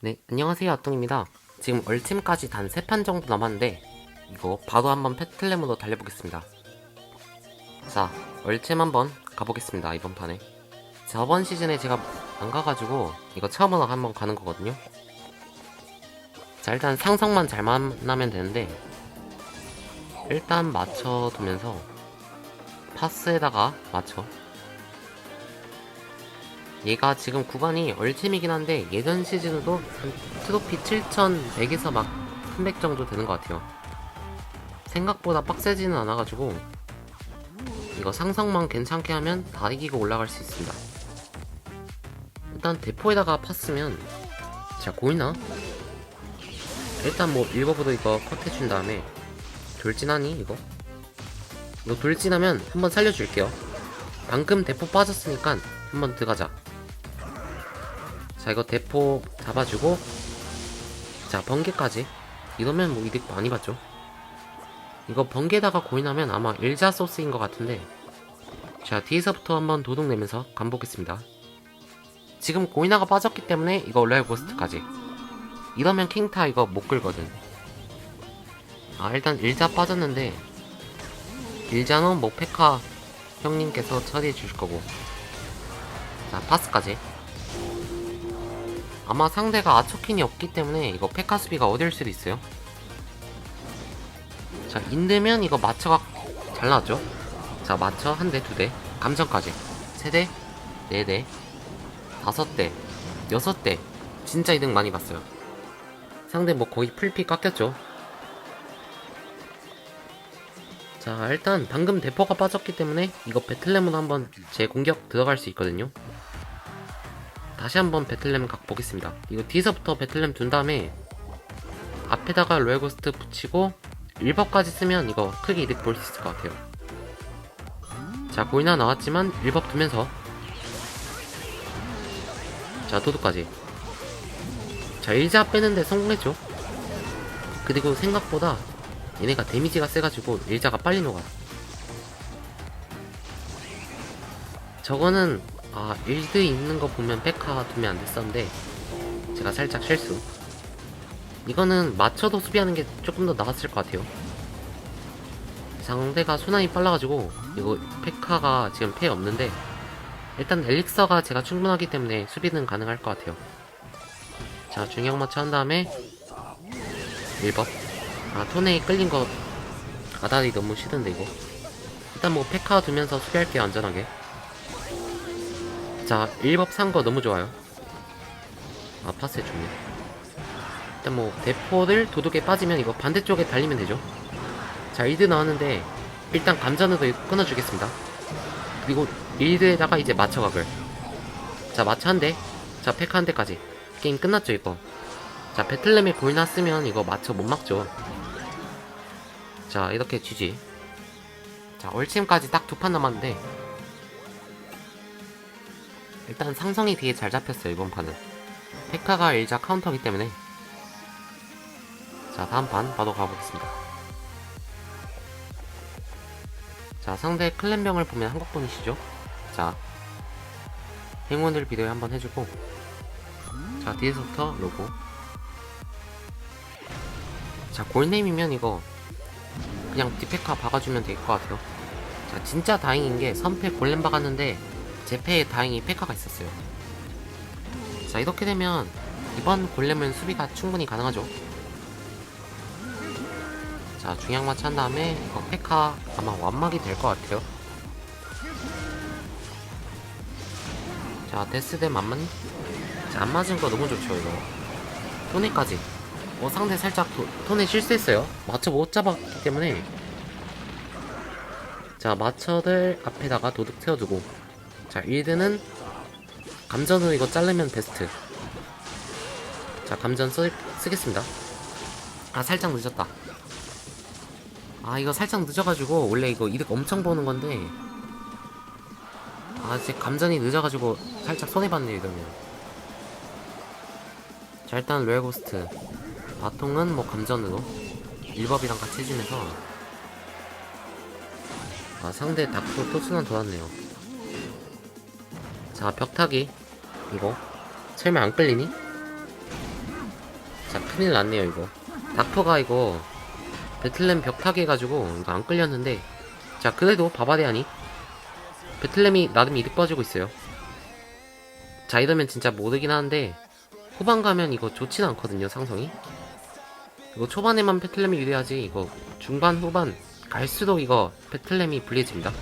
네, 안녕하세요. 아뚱입니다. 지금 얼침까지 단 3판 정도 남았는데 이거 바로 한번 패틀렘으로 달려보겠습니다. 자, 얼침 한번 가보겠습니다. 이번 판에. 저번 시즌에 제가 안 가가지고 이거 처음으로 한번 가는 거거든요. 자, 일단 상성만 잘 만나면 되는데 일단 맞춰두면서 파스에다가 맞춰 얘가 지금 구간이 얼침이긴 한데 예전 시즌으로 한 트로피 7100에서 막 300 정도 되는 것 같아요. 생각보다 빡세지는 않아가지고 이거 상성만 괜찮게 하면 다 이기고 올라갈 수 있습니다. 일단 대포에다가 팠으면 자 보이나? 일단 뭐 일거부도 이거 컷해준 다음에 돌진하니 이거? 이거 돌진하면 한번 살려줄게요. 방금 대포 빠졌으니까 한번 들어가자. 자 이거 대포 잡아주고 자 번개까지. 이러면 뭐 이득 많이 받죠. 이거 번개다가 고인하면 아마 일자 소스인 것 같은데 자 뒤에서부터 한번 도둑 내면서 간보겠습니다. 지금 고인화가 빠졌기 때문에 이거 레어 고스트까지. 이러면 킹타 이거 못 끌거든. 아 일단 일자 빠졌는데 일자는 뭐 페카 형님께서 처리해 주실 거고. 자 파스까지 아마 상대가 아초킨이 없기 때문에 이거 페카스비가 어딜 수도 있어요. 자, 인되면 이거 마처가 잘 나왔죠? 자, 마처 한 대, 두 대, 감정까지. 세 대, 네 대, 다섯 대, 여섯 대. 진짜 이득 많이 봤어요. 상대 뭐 거의 풀피 깎였죠? 자, 일단 방금 대포가 빠졌기 때문에 이거 배틀램으로 한번 제 공격 들어갈 수 있거든요. 다시 한번 배틀램 각 보겠습니다. 이거 뒤에서부터 배틀램 둔 다음에 앞에다가 로얄고스트 붙이고 1법까지 쓰면 이거 크게 이득 볼 수 있을 것 같아요. 자, 고이나 나왔지만 1법 두면서 자, 도둑까지 자, 일자 빼는데 성공했죠. 그리고 생각보다 얘네가 데미지가 세가지고 일자가 빨리 녹아. 저거는 아, 일드 있는 거 보면 페카 두면 안 됐었는데 제가 살짝 실수. 이거는 맞춰도 수비하는 게 조금 더 나았을 것 같아요. 상대가 순환이 빨라가지고 이거 페카가 지금 패 없는데 일단 엘릭서가 제가 충분하기 때문에 수비는 가능할 것 같아요. 자 중형 맞춰 한 다음에 1번 아 톤에 끌린 거 아다리 너무 싫은데 이거 일단 뭐 페카 두면서 수비할게요 안전하게 자, 1법 산 거 너무 좋아요. 아, 파스 좋네. 일단 뭐, 대포를 도둑에 빠지면 이거 반대쪽에 달리면 되죠. 자, 1드 나왔는데, 일단 이거 끊어주겠습니다. 그리고 1드에다가 이제 마처각을. 자, 마처 한 대. 자, 페카 한 대까지. 게임 끝났죠, 이거. 자, 배틀램에 골 났으면 이거 마처 못 막죠. 자, 이렇게 GG. 자, 얼침까지 딱 두 판 남았는데, 일단 상성이 되게 잘 잡혔어요 이번 판은. 페카가 일자 카운터기 때문에. 자 다음 판 바로 가보겠습니다. 자 상대 클랜병을 보면 한국분이시죠? 자 행운을 비대에 한번 해주고. 자 뒤에서부터 로고. 자 골네임이면 이거 그냥 디페카 박아주면 될 것 같아요. 자 진짜 다행인 게 선패 골렘 박았는데 제 패에 다행히 페카가 있었어요. 자 이렇게 되면 이번 골렘은 수비가 충분히 가능하죠. 자 중량 마치 한 다음에 이거 페카 아마 완막이 될 것 같아요. 자 데스대 만만 자안 맞은 거 너무 좋죠 이거. 토네까지. 어 상대 살짝 토, 토네 실수했어요. 마쳐 못 잡았기 때문에 자 마처들 앞에다가 도둑 세워두고 자, 1드는 감전으로 이거 자르면 베스트. 자, 감전 쓰, 쓰겠습니다. 아, 살짝 늦었다. 아, 이거 살짝 늦어가지고, 원래 이거 이득 엄청 보는 건데, 아, 제 감전이 늦어가지고, 살짝 손해봤네, 이러면. 자, 일단 로얄고스트. 바통은 뭐 감전으로, 1법이랑 같이 해주면서, 아, 상대 닥터 토스는 돌았네요. 자 벽타기. 이거. 설마 안 끌리니? 자 큰일 났네요 이거. 닥터가 이거 배틀램 벽타기 해가지고 이거 안 끌렸는데. 자 그래도 바바리안이 배틀램이 나름 이득 빠지고 있어요. 자 이러면 진짜 못이긴 하는데 후반 가면 이거 좋진 않거든요 상성이. 이거 초반에만 배틀램이 유리하지 이거 중반 후반 갈수록 이거 배틀램이 불리해집니다.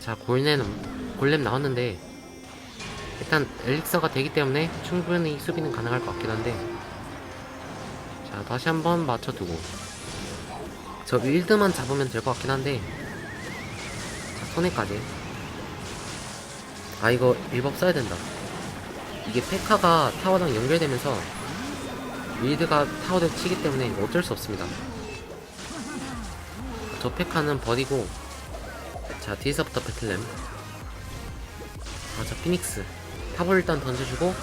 자 골렘 골렘 나왔는데 일단 엘릭서가 되기 때문에 충분히 수비는 가능할 것 같긴 한데 자 다시 한번 맞춰두고 저 wil드만 잡으면 될 것 같긴 한데 자 손해까지. 아 이거 일법 써야 된다. 이게 페카가 타워랑 연결되면서 윌드가 타워를 치기 때문에 어쩔 수 없습니다. 저 페카는 버리고 자 뒤에서부터 배틀램 아저 피닉스. 탑을 일단 던져주고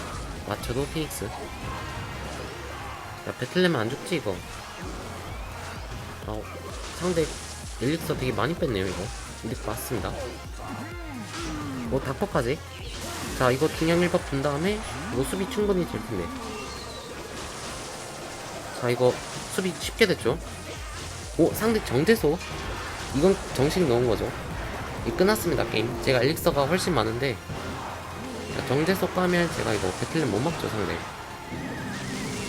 맞춰도 피닉스. 야 배틀램 안 죽지 이거. 어 상대 엘릭서 되게 많이 뺐네요 이거. 이득 맞습니다. 뭐 닥퍼까지? 자 이거 중량 1법 준 다음에 수비 충분히 될 텐데. 자 이거 수비 쉽게 됐죠? 오 상대 정제소? 이건 정식 넣은 거죠. 이 끝났습니다 게임. 제가 엘릭서가 훨씬 많은데 자, 정제소 까면 제가 이거 배틀램 못 막죠 상대.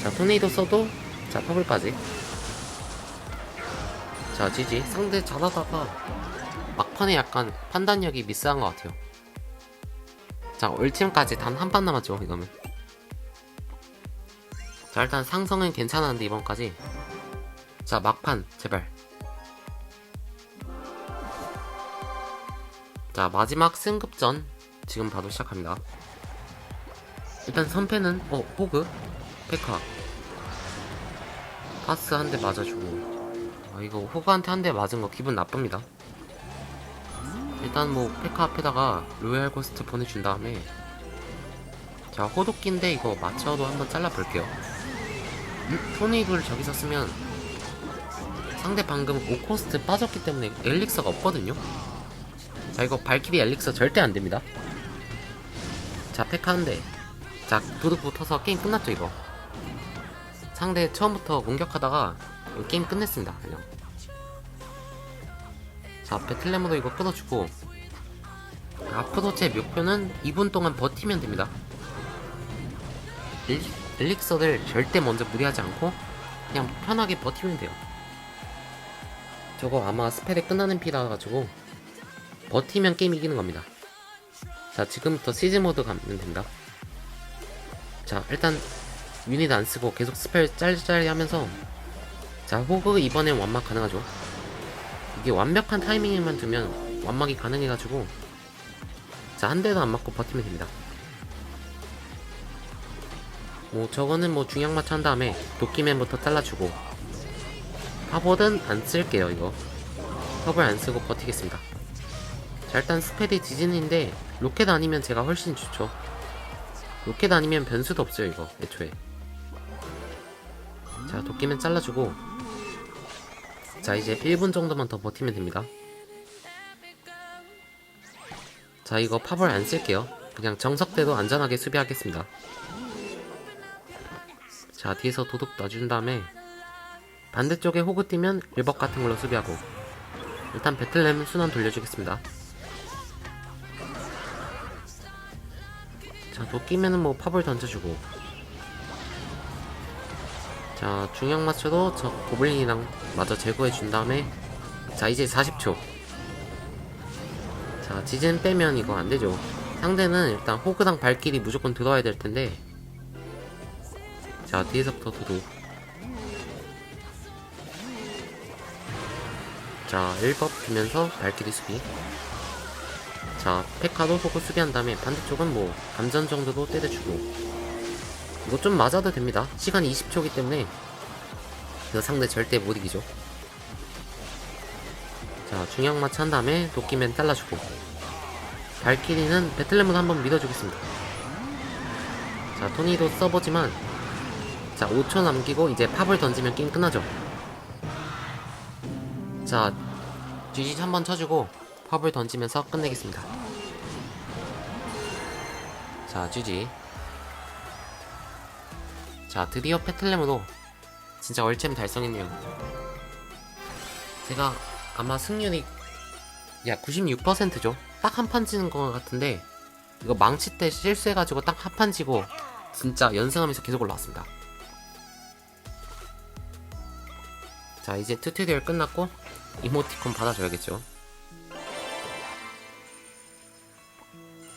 자 토네이도 써도 자 퍼블까지. 자 지지. 상대 잘하다가 막판에 약간 판단력이 미스한 것 같아요. 자 올팀까지 단 한 판 남았죠 이거면 자 일단 상성은 괜찮았는데 이번까지. 자 막판 제발. 자 마지막 승급전 지금 바로 시작합니다 일단 선패는 어 호그? 페카. 파스 한 대 맞아주고. 아 이거 호그한테 한 대 맞은 거 기분 나쁩니다. 일단 뭐 페카 앞에다가 로얄 고스트 보내준 다음에. 자 호도끼인데 이거 맞춰도 한번 잘라볼게요. 음? 토네이도를 저기서 쓰면 상대 방금 5코스트 빠졌기 때문에 엘릭서가 없거든요. 자 이거 발키리 엘릭서 절대 안됩니다. 자 페카 한대 자 도둑 붙어서 게임 끝났죠 이거. 상대 처음부터 공격하다가 게임 끝냈습니다 그냥. 자 배틀레모도 이거 끊어주고. 앞으로 제 목표는 2분 동안 버티면 됩니다. 엘, 엘릭서를 절대 먼저 무리하지 않고 그냥 편하게 버티면 돼요. 저거 아마 스펠에 끝나는 피라 가지고 버티면 게임 이기는 겁니다. 자 지금부터 시즈 모드 가면 됩니다 자 일단 유닛 안 쓰고 계속 스펠 짤짤이 하면서 자 호그 이번엔 완막 가능하죠. 이게 완벽한 타이밍에만 두면 완막이 가능해가지고 자 한 대도 안 맞고 버티면 됩니다. 뭐 저거는 뭐 중량 마취 한 다음에 도끼맨부터 잘라주고 파보든 안 쓸게요 이거. 컵을 안 쓰고 버티겠습니다. 자 일단 스페드 디즈니인데 로켓 아니면 제가 훨씬 좋죠 로켓 아니면 변수도 없어요 이거 애초에. 자 도끼맨 잘라주고. 자 이제 1분 정도만 더 버티면 됩니다. 자 이거 팝을 안 쓸게요. 그냥 정석대로 안전하게 수비하겠습니다. 자 뒤에서 도둑 놔준 다음에 반대쪽에 호그 뛰면 1법 같은 걸로 수비하고. 일단 배틀램 순환 돌려주겠습니다 자 도끼면은 뭐 팝을 던져주고. 자 중형 맞춰도 저 고블린이랑 마저 제거해 준 다음에 자 이제 40초. 자 지진 빼면 이거 안되죠. 상대는 일단 호그랑 발길이 무조건 들어와야 될 텐데. 자 뒤에서부터 도둑 자 1법 주면서 발길이 수비 자 페카도 호그 수비한 다음에 반대쪽은 뭐 감전 정도도 때려주고. 이거 좀 맞아도 됩니다. 시간 20초기 때문에 이거 상대 절대 못 이기죠. 자 중형 한 다음에 도끼맨 잘라주고. 발키리는 배틀레몬 한번 믿어주겠습니다. 자 토니도 써보지만 자 5초 남기고 이제 팝을 던지면 게임 끝나죠. 자 GG 한번 쳐주고 팝을 던지면서 끝내겠습니다. 자 GG 자 드디어 페틀레모도 진짜 얼챔 달성했네요. 제가 아마 승률이 야 96%죠? 딱 한 판 지는 것 같은데 이거 망치 때 실수해가지고 딱 한 판 지고 진짜 연승하면서 계속 올라왔습니다. 자 이제 튜토리얼 끝났고 이모티콘 받아줘야겠죠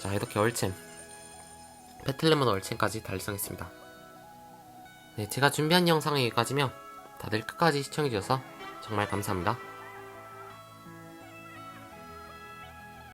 자 이렇게 얼챔 배틀레몬 얼챔까지 달성했습니다. 네 제가 준비한 영상은 여기까지며 다들 끝까지 시청해주셔서 정말 감사합니다